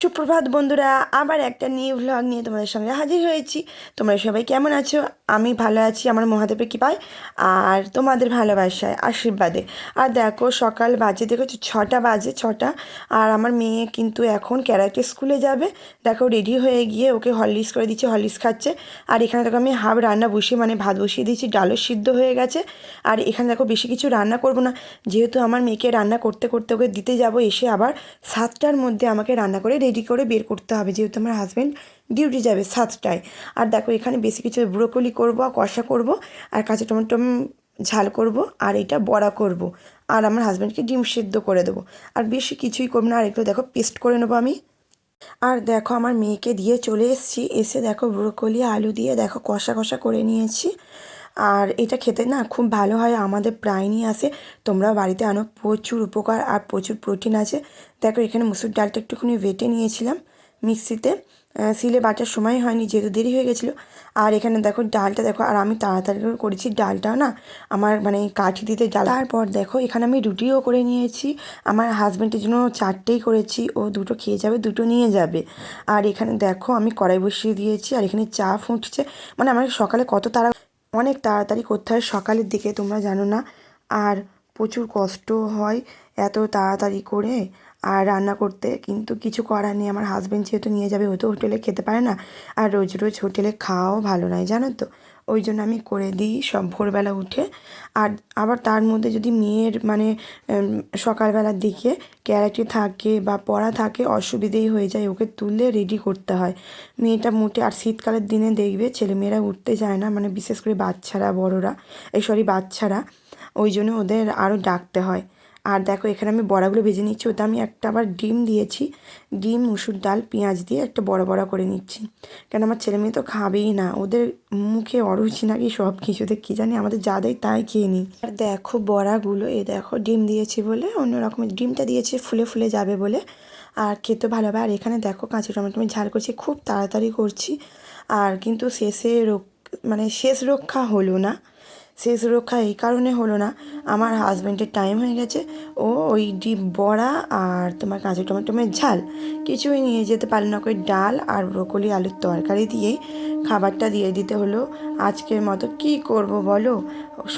সুপ্রভাত বন্ধুরা, আবার একটা নিউ ভ্লগ নিয়ে তোমাদের সঙ্গে হাজির হয়েছি। তোমরা সবাই কেমন আছো? আমি ভালো আছি, আমার মহাদেবের কৃপায় আর তোমাদের ভালোবাসায়, আশীর্বাদে। আর দেখো, সকাল বাজে, দেখেছ? ছটা বাজে, ছটা। আর আমার মেয়ে কিন্তু এখন ক্যারাটে স্কুলে যাবে। দেখো রেডি হয়ে গিয়ে ওকে হরলিক্স করে দিচ্ছি, হরলিক্স খাচ্ছে। আর এখানে দেখো, আমি হাফ রান্না বসিয়ে মানে ভাত বসিয়ে দিয়েছি, ডালও সিদ্ধ হয়ে গেছে। আর এখানে দেখো, বেশি কিছু রান্না করব না। যেহেতু আমার মেয়েকে রান্না করতে করতে ওকে দিতে যাব, এসে আবার সাতটার মধ্যে আমাকে রান্না করে রেডি করে বের করতে হবে, যেহেতু আমার হাজব্যান্ড ডিউটি যাবে সাতটায়। আর দেখো, এখানে বেশি কিছু ব্রোকলি করব আর কষা করব, আর কাঁচা টমেটো ঝাল করব, আর এটা বড়া করব। আর আমার হাজব্যান্ডকে ডিম সেদ্ধ করে দেবো। আর বেশি কিছুই করব না, আর একটু দেখো পেস্ট করে নেব আমি। আর দেখো, আমার মেয়েকে দিয়ে চলে এসেছি। এসে দেখো ব্রোকলি আলু দিয়ে দেখো কষা কষা করে নিয়েছি। আর এটা খেতে না খুব ভালো হয়, আমাদের প্রায়ই আসে। তোমরা বাড়িতে আনো, প্রচুর উপকার আর প্রচুর প্রোটিন আছে। দেখো, এখানে মুসুর ডালটা একটুখানি বেটে নিয়েছিলাম মিক্সিতে। সিলে বাটার সময় হয়নি, যেহেতু দেরি হয়ে গেছিল। আর এখানে দেখো, ডালটা দেখো, আর আমি তাড়াতাড়ি করে করেছি ডালটা না, আমার মানে কাঠি দিতে ডাল। তারপর দেখো, এখানে আমি রুটিও করে নিয়েছি। আমার হাজব্যান্ডের জন্য চারটেই করেছি, ও দুটো খেয়ে যাবে, দুটো নিয়ে যাবে। আর এখানে দেখো, আমি কড়াই বসিয়ে দিয়েছি, আর এখানে চা ফুটছে। মানে আমার সকালে কত তাড়া অনেক তাড়াতাড়ি করতে হয় সকালের দিকে তোমরা জানো না। আর প্রচুর কষ্ট হয় এত তাড়াতাড়ি করে আর রান্না করতে। কিন্তু কিছু করার নেই। আমার হাজব্যান্ড যেহেতু নিয়ে যাবে, ও তো হোটেলে খেতে পারে না। আর রোজ রোজ হোটেলে খাওয়াও ভালো নয়, জানো তো? ওই জন্য আমি করে দিই সব ভোরবেলা উঠে। আর আবার তার মধ্যে যদি মেয়ের মানে সকালবেলার দিকে ক্যারাটে থাকে বা পড়া থাকে, অসুবিধেই হয়ে যায়, ওকে তুললে রেডি করতে হয়। মেয়েটা মোটে, আর শীতকালের দিনে দেখবে ছেলেমেয়েরা উঠতে যায় না মানে বিশেষ করে বাচ্চারা, বড়রা, এই সরি বাচ্চারা, ওই জন্য ওদের আরও ডাকতে হয়। আর দেখো, এখানে আমি বড়াগুলো ভেজে নিচ্ছি। ওতে আমি একটা আবার ডিম দিয়েছি। ডিম, মুসুর ডাল, পেঁয়াজ দিয়ে একটা বড় বড় করে নিচ্ছি। কেন আমার ছেলে মেয়ে তো খাবেই না। ওদের মুখে অরুচি নাকি সব কিছুতে কী জানি? আমাদের যা দেয় তাই খেয়ে নিই। আর দেখো বড়াগুলো, এ দেখো, ডিম দিয়েছি বলে অন্য রকমের ডিমটা দিয়েছি ফুলে ফুলে যাবে বলে। আর খেতে ভালো হবে আর এখানে দেখো, কাঁচা টমেটো আমি ঝাল করছি, খুব তাড়াতাড়ি করছি। আর কিন্তু শেষে মানে শেষ রক্ষা হলো না। শেষ সুরক্ষা এই কারণে হলো না। আমার হাজব্যান্ডের টাইম হয়ে গেছে। ও ওই ডিপ বড়া আর তোমার কাঁচা টমেটোমের ঝাল কিছুই নিয়ে যেতে পারল না। ওই ডাল আর ব্রোকলি আলুর তরকারি দিয়েই খাবারটা দিয়ে দিতে হলো। আজকের মতো কি করব বলো?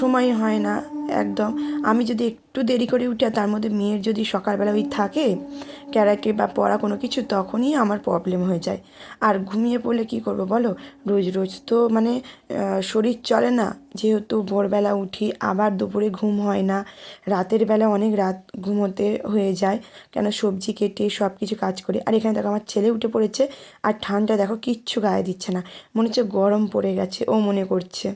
সময় হয় না, একদম। আমি যদি একটু দেরি করে উঠি আর তার মধ্যে মেয়ের যদি সকালবেলা ওই থাকে, ক্যারাটে বা পড়া কোনো কিছু, তখনই আমার প্রবলেম হয়ে যায়। আর ঘুমিয়ে পড়লে কি করব বলো? রোজ রোজ তো মানে শরীর চলে না। যেহেতু ভোরবেলা উঠি, আবার দুপুরে ঘুম হয় না। রাতের বেলা অনেক রাত ঘুমোতে হয়ে যায়। কেন? সবজি কেটে সব কিছু কাজ করে। আর এখানে দেখো আমার ছেলে উঠে পড়েছে, আর ঠান্ডা দেখো কিচ্ছু গায়ে দিচ্ছে না। মনে হচ্ছে গরম পড়ে গেছে। ও মনে করছে।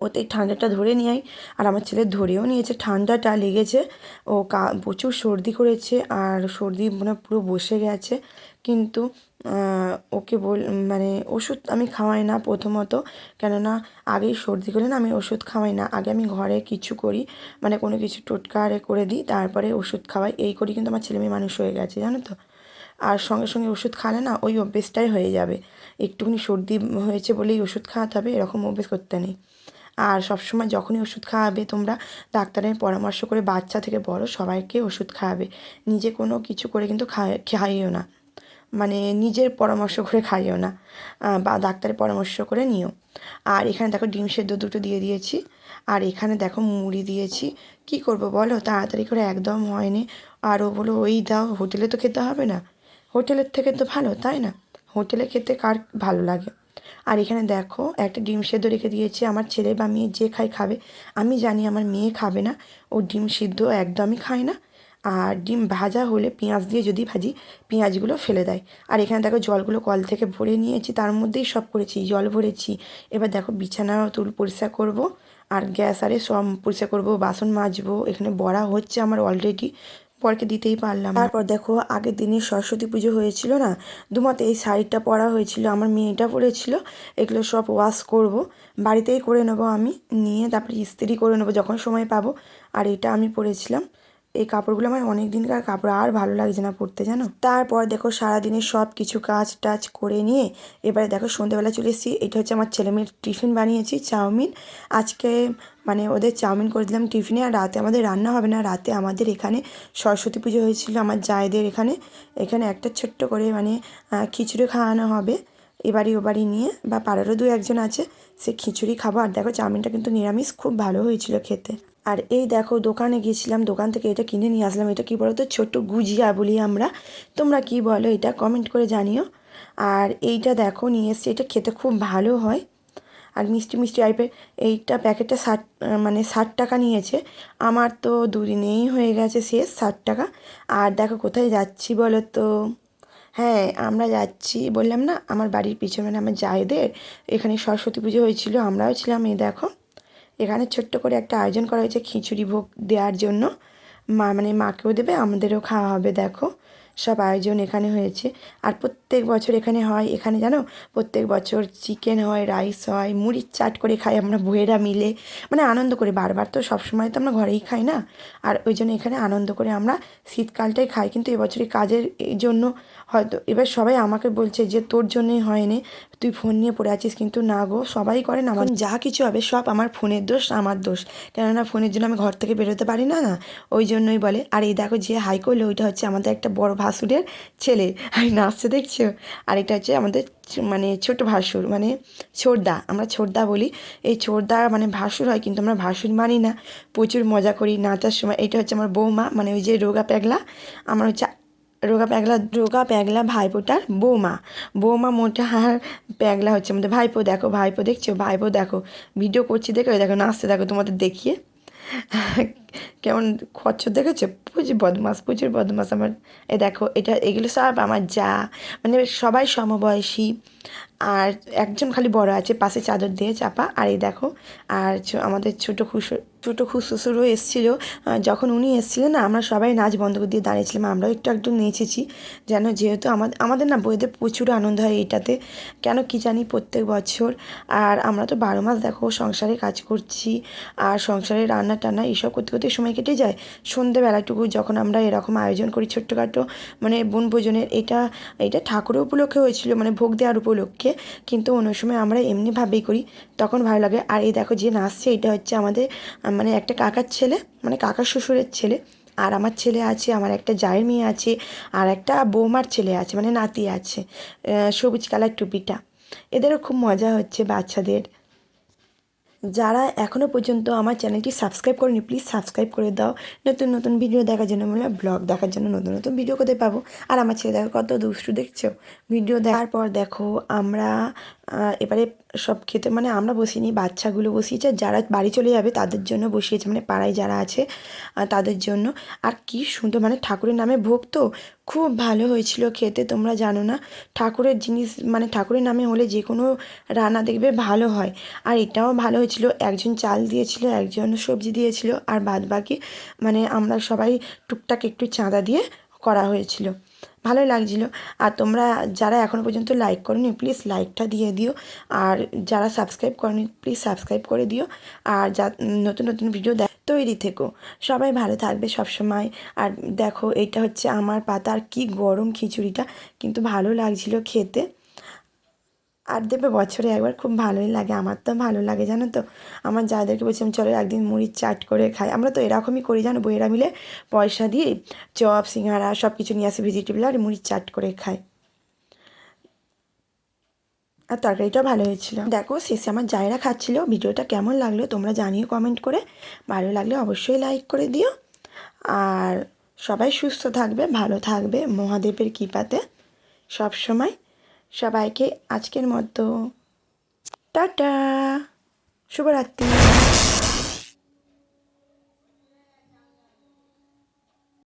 ওতে ঠান্ডাটা ধরে নিয়ে আর আমার ছেলে ধরেও নিয়েছে। ঠান্ডাটা লেগেছে। ও কা, প্রচুর সর্দি করেছে। আর সর্দি মানে পুরো বসে গেছে। কিন্তু ওকে বল মানে ওষুধ আমি খাওয়াই না প্রথমত। কেননা, আগেই সর্দি করলে না আমি ওষুধ খাওয়াই না। আগে আমি ঘরে কিছু করি। মানে কোনো কিছু টোটকা আরে করে দিই। তারপরে ওষুধ খাওয়াই। এই করি কিন্তু আমার ছেলে মেয়ে মানুষ হয়ে গেছে। জানো তো? আর সঙ্গে সঙ্গে ওষুধ খালে না ওই অভ্যেসটাই হয়ে যাবে। একটুখানি সর্দি হয়েছে বলেই ওষুধ খাওয়াতে হবে, এরকম অভ্যেস করতে নেই। আর সবসময় যখনই ওষুধ খাওয়াবে তোমরা, ডাক্তারের পরামর্শ করে বাচ্চা থেকে বড় সবাইকে ওষুধ খাওয়াবে। নিজে কোনো কিছু করে কিন্তু খাইও না। মানে নিজের পরামর্শ করে খাইও না বা ডাক্তারের পরামর্শ করে নিও। আর এখানে দেখো ডিম সেদ্ধ দুটো দিয়ে দিয়েছি। আর এখানে দেখো মুড়ি দিয়েছি। কি করব বলো? তাড়াতাড়ি করে একদম হয়নি। আর ও বলো ওই দাও, হোটেলে তো খেতে হবে না। হোটেলের থেকে তো ভালো, তাই না? হোটেলে খেতে কার ভালো লাগে? আর এখানে দেখো, একটা ডিম সেদ্ধ রেখে দিয়েছি আমার ছেলে বা মেয়ে, যে খায় খাবে। আমি জানি আমার মেয়ে খাবে না, ও ডিম সিদ্ধ একদমই খায় না। আর ডিম ভাজা হলে পেঁয়াজ দিয়ে যদি ভাজি, পেঁয়াজগুলো ফেলে দেয়। আর এখানে দেখো, জলগুলো কল থেকে ভরে নিয়েছি, তার মধ্যেই সব করেছি, জল ভরেছি। এবার দেখো, বিছানা তুল পরিষ্কার করব, আর গ্যাস আরে সব পরিষ্কার করব, বাসন মাজবো, এখানে বড়া হচ্ছে আমার অলরেডি পরকে দিতেই পারলাম তারপর দেখো, আগের দিনে সরস্বতী পুজো হয়েছিল না? দুমাতে এই শাড়িটা পরা হয়েছিল, আমার মেয়েটা পরেছিল, এগুলো সব ওয়াশ করব, বাড়িতেই করে নেব আমি, নিয়ে তারপরে ইস্ত্রি করে নেব যখন সময় পাবো। আর এটা আমি পরেছিলাম। এই কাপড়গুলো আমার অনেক দিনকার কাপড়, আর ভালো লাগছে না পরতে, জানো? তারপর দেখো, সারাদিনের সব কিছু কাজ টাজ করে নিয়ে, এবারে দেখো সন্ধ্যেবেলা চলে এসেছি। এটা হচ্ছে আমার ছেলে মেয়ের টিফিন বানিয়েছি, চাউমিন। আজকে মানে ওদের চাউমিন করে দিলাম টিফিনে, আর রাতে আমাদের রান্না হবে না। রাতে আমাদের এখানে সরস্বতী পুজো হয়েছিল আমার জায়েদের এখানে। এখানে একটা ছোট্ট করে মানে খিচুড়ি খাওয়ানো হবে। এ বাড়ি ও বাড়ি নিয়ে, বা পাড়ারও দু একজন আছে, সে খিচুড়ি খাব। আর দেখো, চাউমিনটা কিন্তু নিরামিষ, খুব ভালো হয়েছিল খেতে। আর এই দেখো, দোকানে গিয়েছিলাম, দোকান থেকে এটা কিনে নিয়ে আসলাম। এটা কি বলো তো ছোট্ট গুজিয়া বলি আমরা। তোমরা কি বলো? এটা কমেন্ট করে জানিও। আর এইটা দেখো, নিয়ে এসছি। এটা খেতে খুব ভালো হয়। আর মিষ্টি মিষ্টি টাইপের এইটা প্যাকেটটা ষাট মানে ষাট টাকা নিয়েছে। আমার তো দুদিনেই হয়ে গেছে শেষ ষাট টাকা। আর দেখো কোথায় যাচ্ছি বলো তো হ্যাঁ আমরা যাচ্ছি, বললাম না, আমার বাড়ির পিছনে আমার জায়েদের। এখানে সরস্বতী পুজো হয়েছিল, আমরাও ছিলাম, এই দেখো। এখানে ছোট্ট করে একটা আয়োজন করা হয়েছে খিচুড়ি ভোগ দেওয়ার জন্য। মা মানে মাকেও দেবে, আমাদেরও খাওয়া হবে, দেখো। সব আয়োজন এখানে হয়েছে। আর প্রত্যেক বছর এখানে হয়, এখানে জানো? প্রত্যেক বছর চিকেন হয় রাইস হয়, মুড়ির চাট করে খাই আমরা বইয়েরা মিলে। মানে আনন্দ করে, বারবার তো সবসময় তো আমরা ঘরেই খাই না? আর ওই জন্য এখানে আনন্দ করে আমরা শীতকালটাই খাই। কিন্তু এবছরই কাজের জন্য হয়তো, এবার সবাই আমাকে বলছে যে, তোর জন্যই হয়নি, তুই ফোন নিয়ে পড়ে আছিস কিন্তু না গো, সবাই করে না আমার যা কিছু হবে সব আমার ফোনের দোষ, আমার দোষ। কেননা ফোনের জন্য আমি ঘর থেকে বেরোতে পারি না না? ওই জন্যই বলে, আর এই দেখো যে হাই করল, ওইটা হচ্ছে আমাদের একটা বড় ভাসুরের ছেলে। আর নাচছে, দেখছ? আর এটা হচ্ছে আমাদের মানে ছোট ভাসুর মানে ছোটদা, আমরা ছোটদা বলি। এই ছোটদা মানে ভাসুর হয়, কিন্তু আমরা ভাসুর মানি না। প্রচুর মজা করি নাচার সময়। এটা হচ্ছে আমার বৌমা মানে ওই যে রোগা প্যাগলা, আমার হচ্ছে রোগা প্যাগলা রোগা প্যাগলা ভাইপোটার বৌমা। বৌমা মোটা আর প্যাগলা হচ্ছে আমাদের ভাইপো, দেখো ভাইপো দেখছ? ভাইপো দেখো, ভিডিও করছি দেখো দেখো নাচতে দেখো তোমাদের দেখিয়ে। কেমন খচ্চর দেখেছ? প্রচুর বদমাস প্রচুর বদমাস আমার। এ দেখো, এটা, এগুলো সব আমার যা। মানে সবাই সমবয়সী, আর একজন খালি বড় আছে, পাশে চাদর দিয়ে চাপা। আর এই দেখো, আর আমাদের ছোটো খুশু ছোটো খুশুরও এসেছিল। আহ, যখন উনি এসেছিলেন না আমরা সবাই নাচ বন্ধ করে দিয়ে দাঁড়িয়েছিলাম। আমরাও একটু একটু নেচেছি। যেন যেহেতু আমাদের আমাদের না বইতে প্রচুর আনন্দ হয় এটাতে কেন কি জানি প্রত্যেক বছর। আর আমরা তো বারো মাস দেখো সংসারে কাজ করছি। আর সংসারে রান্না টান্না এইসব করতে করতে সময় কেটে যায়। সন্ধেবেলাটুকু যখন আমরা এরকম আয়োজন করি ছোট্টখাটো মানে বনভোজনের এটা এটা ঠাকুরের উপলক্ষে হয়েছিল মানে ভোগ দেওয়ার উপলক্ষে। কিন্তু অন্য সময় আমরা এমনিভাবেই করি। তখন ভালো লাগে। আর এই দেখো যে নাচছে এটা হচ্ছে আমাদের মানে একটা কাকার ছেলে মানে কাকার শ্বশুরের ছেলে। আর আমার ছেলে আছে, আমার একটা জায়ের মেয়ে আছে, আর একটা বৌমার ছেলে আছে মানে নাতি আছে সবুজ কালার টুপিটা। এদেরও খুব মজা হচ্ছে বাচ্চাদের। যারা এখনও পর্যন্ত আমার চ্যানেলটি সাবস্ক্রাইব করেনি, প্লিজ সাবস্ক্রাইব করে দাও। নতুন নতুন ভিডিও দেখার জন্য মানে ব্লগ দেখার জন্য নতুন নতুন ভিডিও কোথায় পাবো? আর আমার ছেলে দেখো কত দুষ্টু দেখছ। ভিডিও দেখার পর দেখো আমরা এবারে সব খেতে মানে আমরা বসিনি, বাচ্চাগুলো বসিয়েছে, যারা বাড়ি চলে যাবে তাদের জন্য বসিয়েছে মানে পাড়ায় যারা আছে তাদের জন্য। আর কি সুন্দর মানে ঠাকুরের নামে ভোগ তো খুব ভালো হয়েছিল খেতে, তোমরা জানো না। ঠাকুরের জিনিস মানে ঠাকুরের নামে হলে যে কোনো রান্না দেখবে ভালো হয়। আর এটাও ভালো হয়েছিল, একজন চাল দিয়েছিল, একজন সবজি দিয়েছিল, আর বাদ বাকি মানে আমরা সবাই টুকটাক একটু চাঁদা দিয়ে করা হয়েছিল। ভালো লাগছিল। আর তোমরা যারা এখনও পর্যন্ত লাইক করনি প্লিজ লাইকটা দিয়ে দিও। আর যারা সাবস্ক্রাইব করনি প্লিজ সাবস্ক্রাইব করে দিও। আর যা, নতুন নতুন ভিডিও দেখ তৈরি থেকো। সবাই ভালো থাকবে সব সময় আর দেখো এটা হচ্ছে আমার পাতার আর কি গরম খিচুড়িটা। কিন্তু ভালো লাগছিল খেতে। আর দেবে বছরে একবার, খুব ভালোই লাগে, আমার তো ভালো লাগে, জানো তো? আমার যাদেরকে বলছিলাম চলো একদিন মুড়ির চাট করে খাই। আমরা তো এরকমই করি, জানো? বইয়েরা মিলে পয়সা দিয়ে চপ, সিঙ্গারা সব কিছু নিয়ে আসি ভেজিটেবল আর মুড়ির চাট করে খাই। আর তরকারিটাও ভালো হয়েছিল। দেখো, শেষে আমার জায়রা খাচ্ছিল। ভিডিওটা কেমন লাগল তোমরা জানিও কমেন্ট করে। ভালো লাগলে অবশ্যই লাইক করে দিও। আর সবাই সুস্থ থাকবে, ভালো থাকবে, মহাদেবের কৃপাতে সব সময় সবাইকে আজকের মতো। টাটা! শুভরাত্রি।